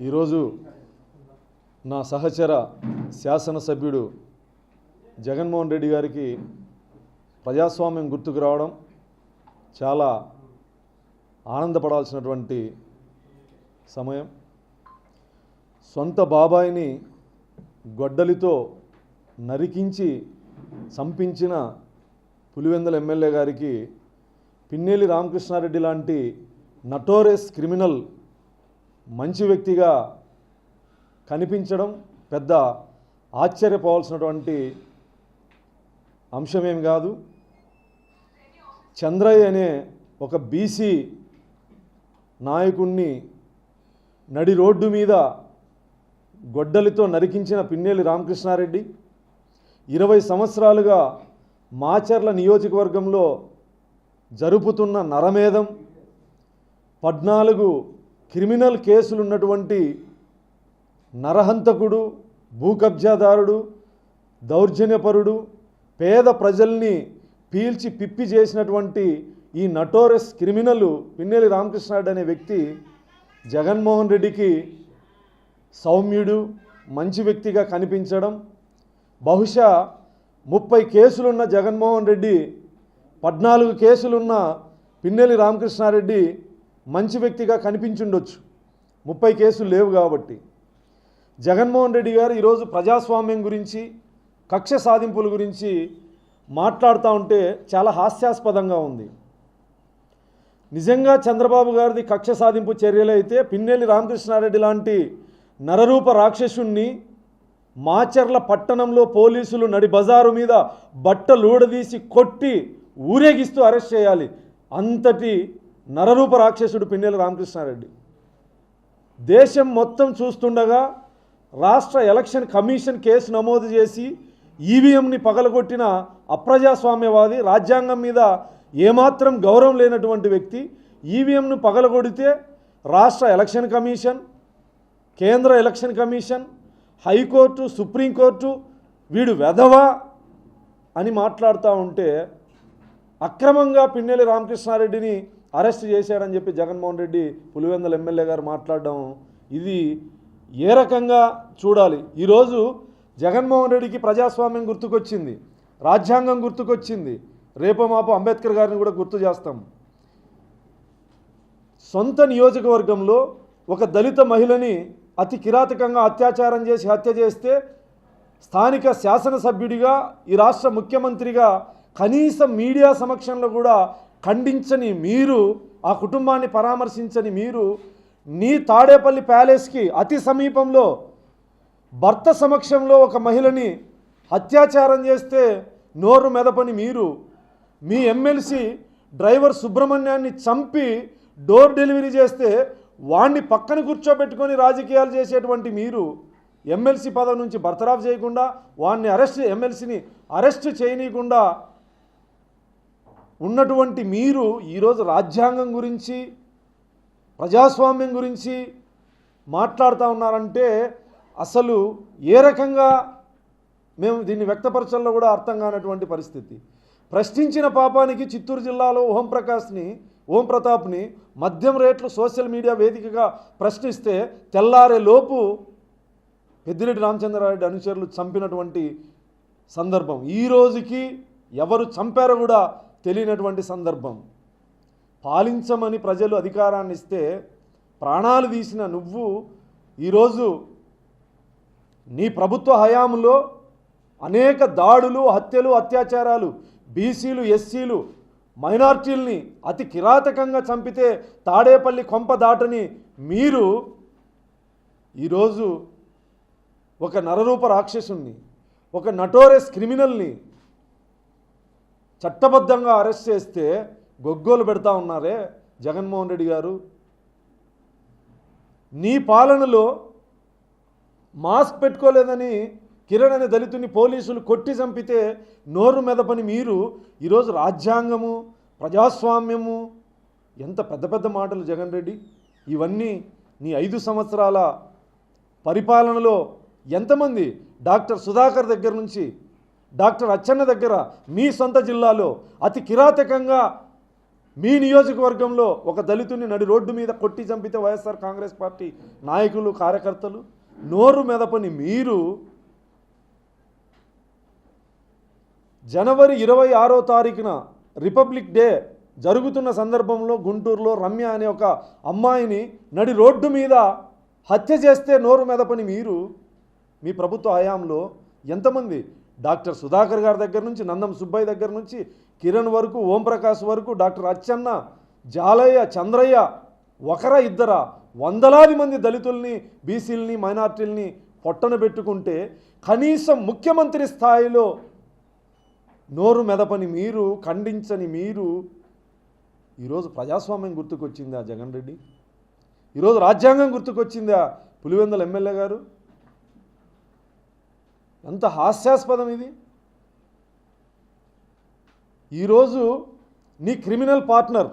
ఈరోజు నా సహచర శాసనసభ్యుడు జగన్మోహన్ రెడ్డి గారికి ప్రజాస్వామ్యం గుర్తుకు రావడం చాలా ఆనందపడాల్సినటువంటి సమయం. సొంత బాబాయిని గొడ్డలితో నరికించి చంపించిన పులివెందల ఎమ్మెల్యే గారికి పిన్నేలి రామకృష్ణారెడ్డి లాంటి నటోరెస్ క్రిమినల్ మంచి వ్యక్తిగా కనిపించడం పెద్ద ఆశ్చర్యపోవాల్సినటువంటి అంశమేం కాదు. చంద్రయ్య అనే ఒక బీసీ నాయకుణ్ణి నడి రోడ్డు మీద గొడ్డలితో నరికించిన పిన్నేలి రామకృష్ణారెడ్డి ఇరవై సంవత్సరాలుగా మాచర్ల నియోజకవర్గంలో జరుపుతున్న నరమేధం పద్నాలుగు క్రిమినల్ కేసులు ఉన్నటువంటి నరహంతకుడు భూకబ్జాదారుడు దౌర్జన్యపరుడు పేద ప్రజల్ని పీల్చి పిప్పి చేసినటువంటి ఈ నటోరస్ క్రిమినల్ పిన్నెలి రామకృష్ణారెడ్డి అనే వ్యక్తి జగన్మోహన్ రెడ్డికి సౌమ్యుడు మంచి వ్యక్తిగా కనిపించడం బహుశా ముప్పై కేసులున్న జగన్మోహన్ రెడ్డి పద్నాలుగు కేసులున్న పిన్నెలి రామకృష్ణారెడ్డి మంచి వ్యక్తిగా కనిపించుండొచ్చు. ముప్పై కేసులు లేవు కాబట్టి. జగన్మోహన్ రెడ్డి గారు ఈరోజు ప్రజాస్వామ్యం గురించి కక్ష సాధింపుల గురించి మాట్లాడుతూ ఉంటే చాలా హాస్యాస్పదంగా ఉంది. నిజంగా చంద్రబాబు గారిది కక్ష సాధింపు చర్యలైతే పిన్నెల్లి రామకృష్ణారెడ్డి లాంటి నరరూప రాక్షసుణ్ణి మాచర్ల పట్టణంలో పోలీసులు నడి బజారు మీద బట్టలూడదీసి కొట్టి ఊరేగిస్తూ అరెస్ట్ చేయాలి. అంతటి నరరూప రాక్షసుడు పిన్నెల రామకృష్ణారెడ్డి. దేశం మొత్తం చూస్తుండగా రాష్ట్ర ఎలక్షన్ కమిషన్ కేసు నమోదు చేసి ఈవీఎంని పగలగొట్టిన అప్రజాస్వామ్యవాది రాజ్యాంగం మీద ఏమాత్రం గౌరవం లేనటువంటి వ్యక్తి ఈవీఎంను పగలగొడితే రాష్ట్ర ఎలక్షన్ కమిషన్ కేంద్ర election commission high court supreme court వీడు వెధవా అని మాట్లాడుతూ ఉంటే అక్రమంగా పిన్నెల్లి రామకృష్ణారెడ్డిని అరెస్ట్ చేశాడని చెప్పి జగన్మోహన్ రెడ్డి పులివెందల ఎమ్మెల్యే గారు మాట్లాడడం ఇది ఏ రకంగా చూడాలి? ఈరోజు జగన్మోహన్ రెడ్డికి ప్రజాస్వామ్యం గుర్తుకొచ్చింది రాజ్యాంగం గుర్తుకొచ్చింది. రేపో మాపు అంబేద్కర్ గారిని కూడా గుర్తు చేస్తాం. సొంత నియోజకవర్గంలో ఒక దళిత మహిళని అతి కిరాతకంగా అత్యాచారం చేసి హత్య చేస్తే స్థానిక శాసనసభ్యుడిగా ఈ రాష్ట్ర ముఖ్యమంత్రిగా కనీసం మీడియా సమక్షంలో కూడా ఖండించని మీరు ఆ కుటుంబాన్ని పరామర్శించని మీరు నీ తాడేపల్లి ప్యాలెస్కి అతి సమీపంలో భర్త సమక్షంలో ఒక మహిళని అత్యాచారం చేస్తే నోరు మెదపని మీరు మీ ఎమ్మెల్సీ డ్రైవర్ సుబ్రహ్మణ్యాన్ని చంపి డోర్ డెలివరీ చేస్తే వాణ్ణి పక్కన కూర్చోబెట్టుకొని రాజకీయాలు చేసేటువంటి మీరు ఎమ్మెల్సీ పదవి నుంచి బర్తరాఫ్ చేయకుండా వాడిని అరెస్ట్ ఎమ్మెల్సీని అరెస్ట్ చేయనీయకుండా ఉన్నటువంటి మీరు ఈరోజు రాజ్యాంగం గురించి ప్రజాస్వామ్యం గురించి మాట్లాడుతూ ఉన్నారంటే అసలు ఏ రకంగా మేము దీన్ని వ్యక్తపరచడంలో కూడా అర్థం కానటువంటి పరిస్థితి. ప్రశ్నించిన పాపానికి చిత్తూరు జిల్లాలో ఓంప్రకాష్ని ఓం ప్రతాప్ని మద్యం రేట్లు సోషల్ మీడియా వేదికగా ప్రశ్నిస్తే తెల్లారే లోపు పెద్దిరెడ్డి రామచంద్రారెడ్డి అనుచరులు చంపినటువంటి సందర్భం. ఈ రోజుకి ఎవరు చంపారో కూడా తెలియనటువంటి సందర్భం. పాలించమని ప్రజలు అధికారాన్ని ఇస్తే ప్రాణాలు తీసిన నువ్వు ఈరోజు నీ ప్రభుత్వ హయాంలో అనేక దాడులు హత్యలు అత్యాచారాలు బీసీలు ఎస్సీలు మైనార్టీల్ని అతి కిరాతకంగా చంపితే తాడేపల్లి కొంప దాటని మీరు ఈరోజు ఒక నరరూప రాక్షసుణ్ణి ఒక నటోరెస్ క్రిమినల్ని చట్టబద్ధంగా అరెస్ట్ చేస్తే గొగ్గోలు పెడతా ఉన్నారే జగన్మోహన్ రెడ్డి గారు. నీ పాలనలో మాస్క్ పెట్టుకోలేదని కిరణ్ అనే దళితుని పోలీసులు కొట్టి చంపితే నోరు మెదపని మీరు ఈరోజు రాజ్యాంగము ప్రజాస్వామ్యము ఎంత పెద్ద పెద్ద మాటలు జగన్ రెడ్డి. ఇవన్నీ నీ ఐదు సంవత్సరాల పరిపాలనలో ఎంతమంది డాక్టర్ సుధాకర్ దగ్గర నుంచి డాక్టర్ అచ్చన్న దగ్గర మీ సొంత జిల్లాలో అతి కిరాతకంగా మీ నియోజకవర్గంలో ఒక దళితుని నడి రోడ్డు మీద కొట్టి చంపితే వైఎస్ఆర్ కాంగ్రెస్ పార్టీ నాయకులు కార్యకర్తలు నోరు మెదపని మీరు జనవరి ఇరవై ఆరో తారీఖున రిపబ్లిక్ డే జరుగుతున్న సందర్భంలో గుంటూరులో రమ్య అనే ఒక అమ్మాయిని నడి రోడ్డు మీద హత్య చేస్తే నోరు మెదపని మీరు మీ ప్రభుత్వ హయాంలో ఎంతమంది డాక్టర్ సుధాకర్ గారి దగ్గర నుంచి నందం సుబ్బయ్య దగ్గర నుంచి కిరణ్ వరకు ఓంప్రకాష్ వరకు డాక్టర్ అచ్చన్న జాలయ్య చంద్రయ్య ఒకరా ఇద్దరా వందలాది మంది దళితుల్ని బీసీలని మైనార్టీల్ని పొట్టన పెట్టుకుంటే కనీసం ముఖ్యమంత్రి స్థాయిలో నోరు మెదపని మీరు ఖండించని మీరు ఈరోజు ప్రజాస్వామ్యం గుర్తుకొచ్చిందా జగన్ రెడ్డి? ఈరోజు రాజ్యాంగం గుర్తుకొచ్చిందా పులివెందుల ఎమ్మెల్యే గారు? ఎంత హాస్యాస్పదం ఇది. ఈరోజు నీ క్రిమినల్ పార్ట్నర్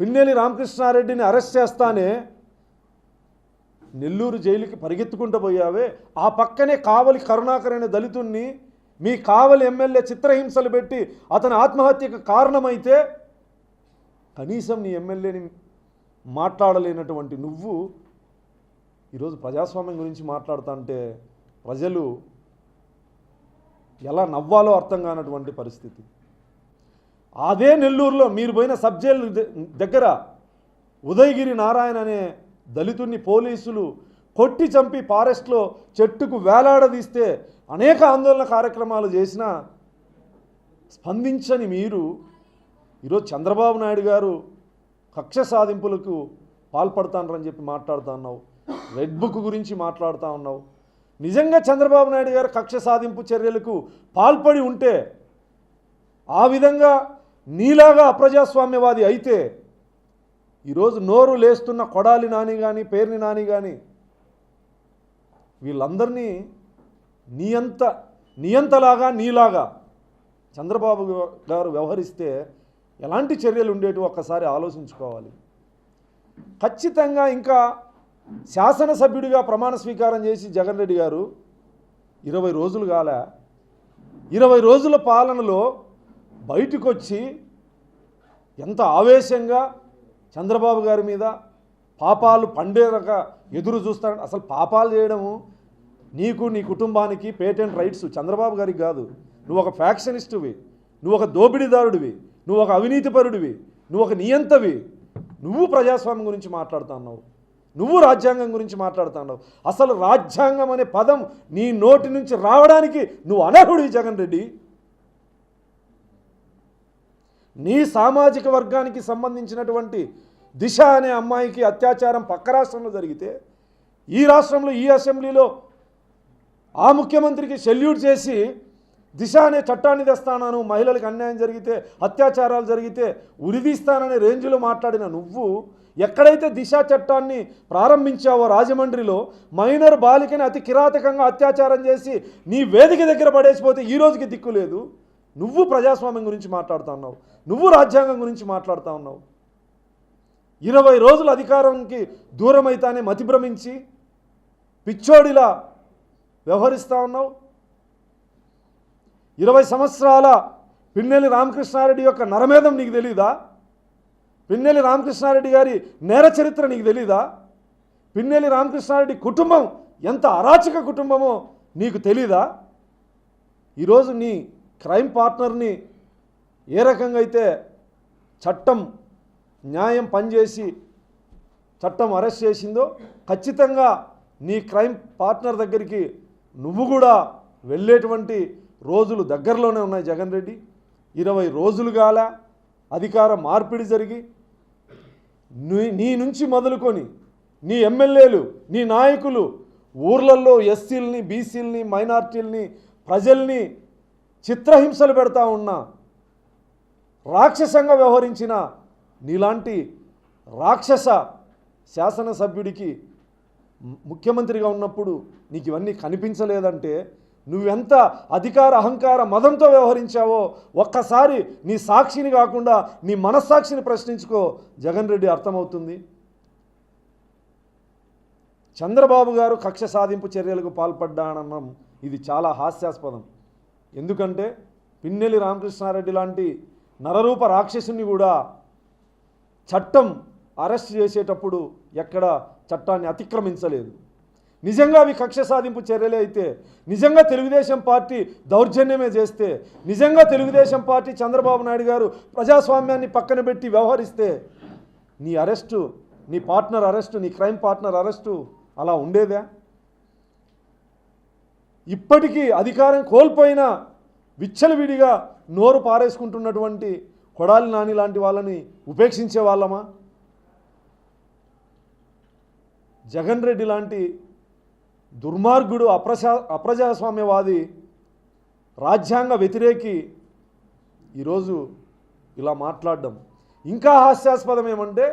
పిన్నెలి రామకృష్ణారెడ్డిని అరెస్ట్ చేస్తానే నెల్లూరు జైలుకి పరిగెత్తుకుంటూ పోయావే. ఆ పక్కనే కావలి కరుణాకర్ అనే దళితుణ్ణి మీ కావలి ఎమ్మెల్యే చిత్రహింసలు పెట్టి అతని ఆత్మహత్యకు కారణమైతే కనీసం నీ ఎమ్మెల్యేని మాట్లాడలేనటువంటి నువ్వు ఈరోజు ప్రజాస్వామ్యం గురించి మాట్లాడుతుంటే ప్రజలు ఎలా నవ్వాలో అర్థం కానటువంటి పరిస్థితి. అదే నెల్లూరులో మీరు పోయిన సబ్ జైలు ద- దగ్గర ఉదయగిరి నారాయణ అనే దళితుడిని పోలీసులు కొట్టి చంపి ఫారెస్ట్లో చెట్టుకు వేలాడదీస్తే అనేక ఆందోళన కార్యక్రమాలు చేసినా స్పందించని మీరు ఈరోజు చంద్రబాబు నాయుడు గారు కక్ష సాధింపులకు పాల్పడతానని చెప్పి మాట్లాడుతూ ఉన్నావు. రెడ్ బుక్ గురించి మాట్లాడుతూ ఉన్నావు. నిజంగా చంద్రబాబు నాయుడు గారు కక్ష సాధింపు చర్యలకు పాల్పడి ఉంటే ఆ విధంగా నీలాగా అప్రజాస్వామ్యవాది అయితే ఈరోజు నోరు లేస్తున్న కొడాలి నాని కానీ పేర్ని నాని కానీ వీళ్ళందరినీ నియంత నియంతలాగా నీలాగా చంద్రబాబు గారు వ్యవహరిస్తే ఎలాంటి చర్యలు ఉండేటివి ఒక్కసారి ఆలోచించుకోవాలి. ఖచ్చితంగా ఇంకా శాసనసభ్యుడిగా ప్రమాణ స్వీకారం చేసి జగన్ రెడ్డి గారు ఇరవై రోజులు కాల ఇరవై రోజుల పాలనలో బయటకు వచ్చి ఎంత ఆవేశంగా చంద్రబాబు గారి మీద పాపాలు పండేరక ఎదురు చూస్తాడు. అసలు పాపాలు చేయడము నీకు నీ కుటుంబానికి పేటెంట్ రైట్స్ చంద్రబాబు గారికి కాదు. నువ్వు ఒక ఫ్యాక్షనిస్టువి నువ్వు ఒక దోపిడీదారుడివి నువ్వు ఒక అవినీతిపరుడివి నువ్వు ఒక నియంతవి. నువ్వు ప్రజాస్వామ్యం గురించి మాట్లాడుతున్నావు. నువ్వు రాజ్యాంగం గురించి మాట్లాడుతున్నావు. అసలు రాజ్యాంగం అనే పదం నీ నోటి నుంచి రావడానికి నువ్వు అనర్హుడి జగన్ రెడ్డి. నీ సామాజిక వర్గానికి సంబంధించినటువంటి దిశ అనే అమ్మాయికి అత్యాచారం పక్క రాష్ట్రంలో జరిగితే ఈ రాష్ట్రంలో ఈ అసెంబ్లీలో ఆ ముఖ్యమంత్రికి సెల్యూట్ చేసి దిశ అనే చట్టాన్ని తెస్తానను మహిళలకు అన్యాయం జరిగితే అత్యాచారాలు జరిగితే ఉరిదీస్తాననే రేంజ్లో మాట్లాడిన నువ్వు ఎక్కడైతే దిశ చట్టాన్ని ప్రారంభించావో రాజమండ్రిలో మైనర్ బాలికని అతి కిరాతకంగా అత్యాచారం చేసి నీ వేదిక దగ్గర పడేసిపోతే ఈ రోజుకి దిక్కు లేదు. నువ్వు ప్రజాస్వామ్యం గురించి మాట్లాడుతూ ఉన్నావు. నువ్వు రాజ్యాంగం గురించి మాట్లాడుతూ ఉన్నావు. ఇరవై రోజులు అధికారంకి దూరమైతానే మతిభ్రమించి పిచ్చోడిలా వ్యవహరిస్తూ ఉన్నావు. ఇరవై సంవత్సరాల పిన్నెల్లి రామకృష్ణారెడ్డి యొక్క నరమేధం నీకు తెలీదా? పిన్నెల్లి రామకృష్ణారెడ్డి గారి నేర చరిత్ర నీకు తెలీదా? పిన్నెల్లి రామకృష్ణారెడ్డి కుటుంబం ఎంత అరాచక కుటుంబమో నీకు తెలీదా? ఈరోజు నీ క్రైమ్ పార్ట్నర్ని ఏ రకంగా అయితే చట్టం న్యాయం పనిచేసి చట్టం అరెస్ట్ చేసిందో ఖచ్చితంగా నీ క్రైమ్ పార్ట్నర్ దగ్గరికి నువ్వు కూడా వెళ్ళేటువంటి రోజులు దగ్గరలోనే ఉన్నాయి జగన్ రెడ్డి. ఇరవై రోజులు కాల అధికార మార్పిడి జరిగి నీ నీ నుంచి మొదలుకొని నీ ఎమ్మెల్యేలు నీ నాయకులు ఊర్లలో ఎస్సీలని బీసీలని మైనార్టీలని ప్రజల్ని చిత్రహింసలు పెడతా ఉన్నా రాక్షసంగా వ్యవహరించిన నీలాంటి రాక్షస శాసనసభ్యుడికి ముఖ్యమంత్రిగా ఉన్నప్పుడు నీకు ఇవన్నీ కనిపించలేదంటే నువ్వెంత అధికార అహంకార మదంతో వ్యవహరించావో ఒక్కసారి నీ సాక్షిని కాకుండా నీ మనస్సాక్షిని ప్రశ్నించుకో. జగన్ రెడ్డి అర్థమవుతుంది. చంద్రబాబు గారు కక్ష సాధింపు చర్యలకు పాల్పడ్డానన్నాం ఇది చాలా హాస్యాస్పదం. ఎందుకంటే పిన్నెల్లి రామకృష్ణారెడ్డి లాంటి నరరూప రాక్షసుని కూడా చట్టం అరెస్ట్ చేసేటప్పుడు ఎక్కడ చట్టాన్ని అతిక్రమించలేదు. నిజంగా అవి కక్ష సాధింపు చర్యలే అయితే నిజంగా తెలుగుదేశం పార్టీ దౌర్జన్యమే చేస్తే నిజంగా తెలుగుదేశం పార్టీ చంద్రబాబు నాయుడు గారు ప్రజాస్వామ్యాన్ని పక్కన పెట్టి వ్యవహరిస్తే నీ అరెస్టు నీ పార్ట్నర్ అరెస్టు నీ క్రైమ్ పార్ట్నర్ అరెస్టు అలా ఉండేదా? ఇప్పటికీ అధికారం కోల్పోయిన విచ్చలవిడిగా నోరు పారేసుకుంటున్నటువంటి కొడాలి నాని లాంటి వాళ్ళని ఉపేక్షించే వాళ్ళమా? జగన్ రెడ్డి లాంటి దుర్మార్గుడు అప్రజా అప్రజాస్వామ్యవాది రాజ్యాంగ వ్యతిరేకి ఈరోజు ఇలా మాట్లాడడం. ఇంకా హాస్యాస్పదం ఏమంటే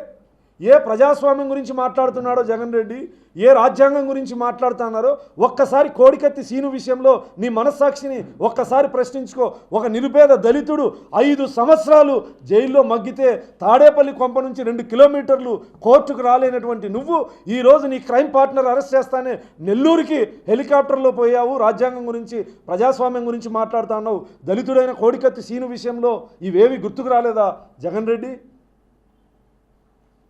ఏ ప్రజాస్వామ్యం గురించి మాట్లాడుతున్నాడో జగన్ రెడ్డి ఏ రాజ్యాంగం గురించి మాట్లాడుతున్నారో ఒక్కసారి కోడికత్తి సీను విషయంలో నీ మనస్సాక్షిని ఒక్కసారి ప్రశ్నించుకో. ఒక నిరుపేద దళితుడు ఐదు సంవత్సరాలు జైల్లో మగ్గితే తాడేపల్లి కొంప నుంచి రెండు కిలోమీటర్లు కోర్టుకు రాలేనటువంటి నువ్వు ఈరోజు నీ క్రైమ్ పార్ట్నర్ అరెస్ట్ చేస్తానే నెల్లూరుకి హెలికాప్టర్లో పోయావు. రాజ్యాంగం గురించి ప్రజాస్వామ్యం గురించి మాట్లాడుతున్నావు. దళితుడైన కోడికత్తి సీను విషయంలో ఇవేవి గుర్తుకు రాలేదా జగన్ రెడ్డి?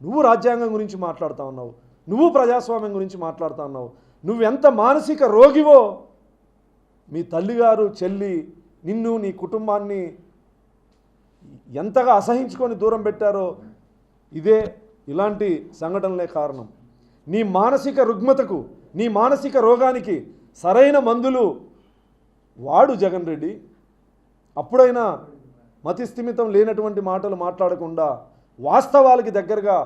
నువ్వు రాజ్యాంగం గురించి మాట్లాడుతూ ఉన్నావు. నువ్వు ప్రజాస్వామ్యం గురించి మాట్లాడుతూ ఉన్నావు. నువ్వెంత మానసిక రోగివో? మీ తల్లిగారు చెల్లి నిన్ను నీ కుటుంబాన్ని ఎంతగా అసహించుకొని దూరం పెట్టారో ఇదే ఇలాంటి సంఘటనలే కారణం. నీ మానసిక రుగ్మతకు నీ మానసిక రోగానికి సరైన మందులు వాడు జగన్ రెడ్డి. అప్పుడైనా మతిస్థిమితం లేనటువంటి మాటలు మాట్లాడకుండా వాస్తవాలకి దగ్గరగా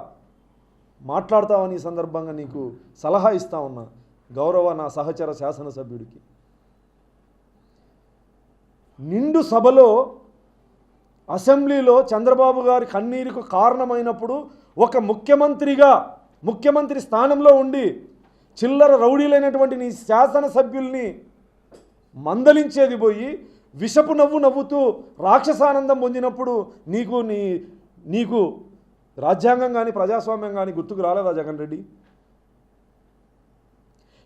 మాట్లాడతామని సందర్భంగా నీకు సలహా ఇస్తా ఉన్నా. గౌరవ నా సహచర శాసనసభ్యుడికి. నిండు సభలో అసెంబ్లీలో చంద్రబాబు గారి కన్నీరుకు కారణమైనప్పుడు ఒక ముఖ్యమంత్రిగా ముఖ్యమంత్రి స్థానంలో ఉండి చిల్లర రౌడీలైనటువంటి నీ శాసనసభ్యుల్ని మందలించేది పోయి విషపు నవ్వు నవ్వుతూ రాక్షసానందం పొందినప్పుడు నీకు నీ నీకు రాజ్యాంగం కానీ ప్రజాస్వామ్యం కానీ గుర్తుకు రాలేదా జగన్ రెడ్డి?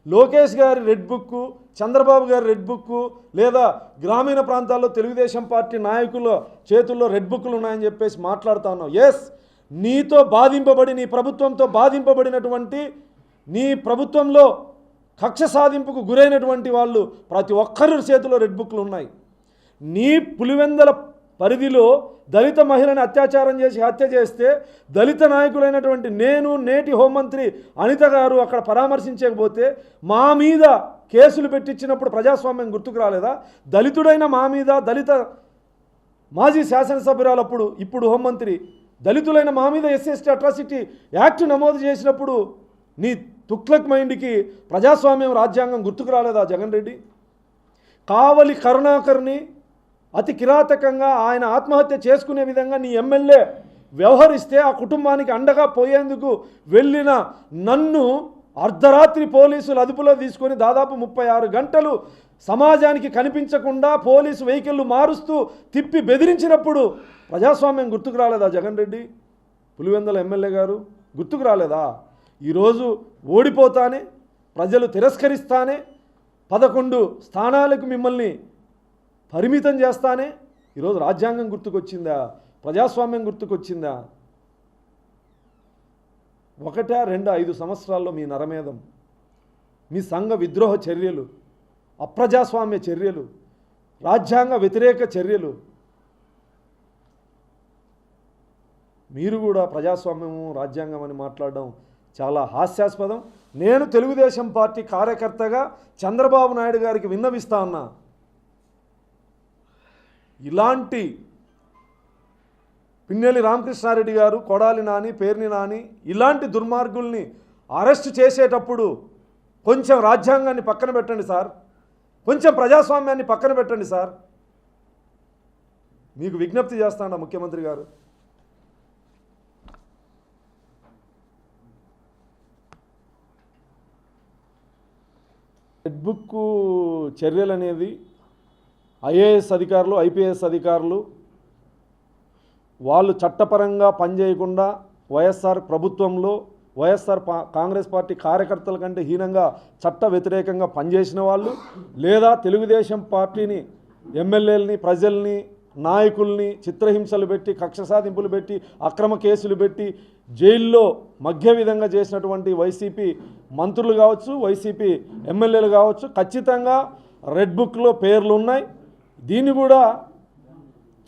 లోకేష్ గారి రెడ్ బుక్ చంద్రబాబు గారి రెడ్ బుక్ లేదా గ్రామీణ ప్రాంతాల్లో తెలుగుదేశం పార్టీ నాయకుల చేతుల్లో రెడ్ బుక్లు ఉన్నాయని చెప్పేసి మాట్లాడుతా ఉన్నావు. ఎస్ నీతో బాధింపబడి నీ ప్రభుత్వంతో బాధింపబడినటువంటి నీ ప్రభుత్వంలో కక్ష సాధింపుకు గురైనటువంటి వాళ్ళు ప్రతి ఒక్కరి చేతిలో రెడ్ బుక్లు ఉన్నాయి. నీ పులివెందల పరిధిలో దళిత మహిళని అత్యాచారం చేసి హత్య చేస్తే దళిత నాయకులైనటువంటి నేను నేటి హోంమంత్రి అనిత గారు అక్కడ పరామర్శించకపోతే మా మీద కేసులు పెట్టించినప్పుడు ప్రజాస్వామ్యం గుర్తుకు రాలేదా? దళితుడైన మా మీద దళిత మాజీ శాసనసభ్యురాలప్పుడు ఇప్పుడు హోంమంత్రి దళితులైన మా మీద ఎస్ఎస్టీ అట్రాసిటీ యాక్ట్ నమోదు చేసినప్పుడు నీ తుక్లక్ మైండ్కి ప్రజాస్వామ్యం రాజ్యాంగం గుర్తుకు రాలేదా జగన్ రెడ్డి? కావలి కరుణాకర్ని అతి కిరాతకంగా ఆయన ఆత్మహత్య చేసుకునే విధంగా నీ ఎమ్మెల్యే వ్యవహరిస్తే ఆ కుటుంబానికి అండగా పోయేందుకు వెళ్ళిన నన్ను అర్ధరాత్రి పోలీసులు అదుపులో తీసుకొని దాదాపు ముప్పై ఆరు గంటలు సమాజానికి కనిపించకుండా పోలీసు వెహికల్లు మారుస్తూ తిప్పి బెదిరించినప్పుడు ప్రజాస్వామ్యం గుర్తుకు రాలేదా జగన్ రెడ్డి? పులివెందల ఎమ్మెల్యే గారు గుర్తుకు రాలేదా? ఈరోజు ఓడిపోతానే ప్రజలు తిరస్కరిస్తానే పదకొండు స్థానాలకు మిమ్మల్ని పరిమితం చేస్తానే? ఈరోజు రాజ్యాంగం గుర్తుకొచ్చిందా? ప్రజాస్వామ్యం గుర్తుకొచ్చిందా? ఒకటా రెండు ఐదు సంవత్సరాల్లో మీ నరమేధం మీ సంఘ విద్రోహ చర్యలు అప్రజాస్వామ్య చర్యలు రాజ్యాంగ వ్యతిరేక చర్యలు. మీరు కూడా ప్రజాస్వామ్యము రాజ్యాంగం అని మాట్లాడడం చాలా హాస్యాస్పదం. నేను తెలుగుదేశం పార్టీ కార్యకర్తగా చంద్రబాబు నాయుడు గారికి విన్నవిస్తా ఉన్నా. ఇలాంటి పిన్నెల్లి రామకృష్ణారెడ్డి గారు కొడాలి నాని పేర్ని నాని ఇలాంటి దుర్మార్గుల్ని అరెస్ట్ చేసేటప్పుడు కొంచెం రాజ్యాంగాన్ని పక్కన పెట్టండి సార్. కొంచెం ప్రజాస్వామ్యాన్ని పక్కన పెట్టండి సార్. మీకు విజ్ఞప్తి చేస్తాను ముఖ్యమంత్రి గారు. రెడ్ బుక్ చర్యలు అనేది ఐఏఎస్ అధికారులు ఐపీఎస్ అధికారులు వాళ్ళు చట్టపరంగా పనిచేయకుండా వైఎస్ఆర్ ప్రభుత్వంలో వైఎస్ఆర్ పా కాంగ్రెస్ పార్టీ కార్యకర్తల కంటే హీనంగా చట్ట వ్యతిరేకంగా పనిచేసిన వాళ్ళు లేదా తెలుగుదేశం పార్టీని ఎమ్మెల్యేలని ప్రజల్ని నాయకుల్ని చిత్రహింసలు పెట్టి కక్ష సాధింపులు పెట్టి అక్రమ కేసులు పెట్టి జైల్లో మధ్య విధంగా చేసినటువంటి వైసీపీ మంత్రులు కావచ్చు వైసీపీ ఎమ్మెల్యేలు కావచ్చు ఖచ్చితంగా రెడ్ బుక్లో పేర్లు ఉన్నాయి. దీన్ని కూడా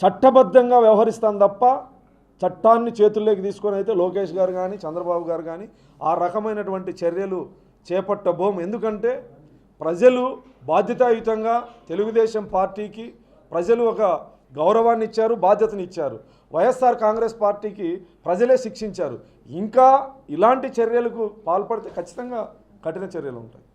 చట్టబద్ధంగా వ్యవహరిస్తాం తప్ప చట్టాన్ని చేతుల్లోకి తీసుకొని అయితే లోకేష్ గారు కానీ చంద్రబాబు గారు కానీ ఆ రకమైనటువంటి చర్యలు చేపట్టబోం. ఎందుకంటే ప్రజలు బాధ్యతాయుతంగా తెలుగుదేశం పార్టీకి ప్రజలు ఒక గౌరవాన్ని ఇచ్చారు బాధ్యతని ఇచ్చారు. వైఎస్ఆర్ కాంగ్రెస్ పార్టీకి ప్రజలే శిక్షించారు. ఇంకా ఇలాంటి చర్యలకు పాల్పడితే ఖచ్చితంగా కఠిన చర్యలు ఉంటాయి.